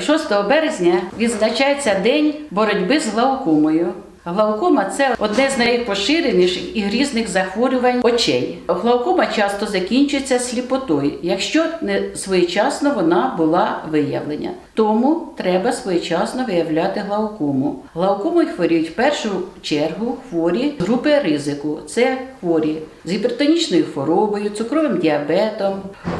6 березня відзначається День боротьби з глаукомою. Глаукома це одне з найпоширеніших і грізних захворювань очей. Глаукома часто закінчується сліпотою, якщо не своєчасно вона була виявлена. Тому треба своєчасно виявляти глаукому. Глаукомою хворіють в першу чергу хворі групи ризику. Це хворі з гіпертонічною хворобою, цукровим діабетом,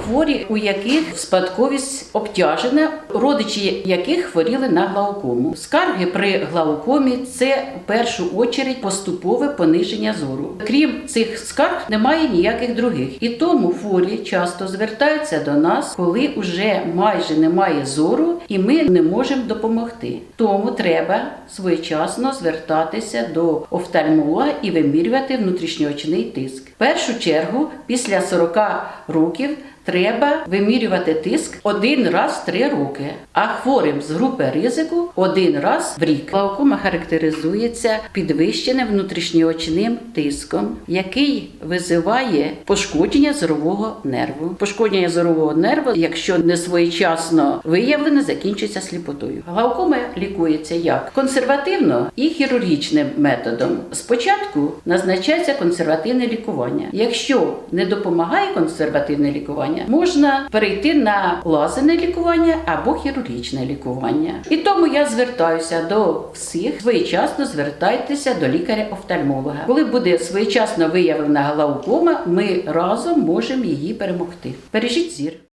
хворі, у яких спадковість обтяжена, родичі яких хворіли на глаукому. Скарги при глаукомі це в першу очередь поступове пониження зору. Крім цих скарг, немає ніяких других. І тому хворі часто звертаються до нас, коли вже майже немає зору, і ми не можемо допомогти. Тому треба своєчасно звертатися до офтальмолога і вимірювати внутрішньоочний тиск. В першу чергу, після 40 років. Треба вимірювати тиск один раз в три роки, а хворим з групи ризику один раз в рік. Глаукома характеризується підвищеним внутрішньоочним тиском, який визиває пошкодження зорового нерву. Пошкодження зорового нерву, якщо не своєчасно виявлене, закінчується сліпотою. Глаукома лікується як консервативно і хірургічним методом. Спочатку назначається консервативне лікування. Якщо не допомагає консервативне лікування, можна перейти на лазерне лікування або хірургічне лікування. І тому я звертаюся до всіх своєчасно звертайтеся до лікаря-офтальмолога. Коли буде своєчасно виявлена глаукома, ми разом можемо її перемогти. Бережіть зір.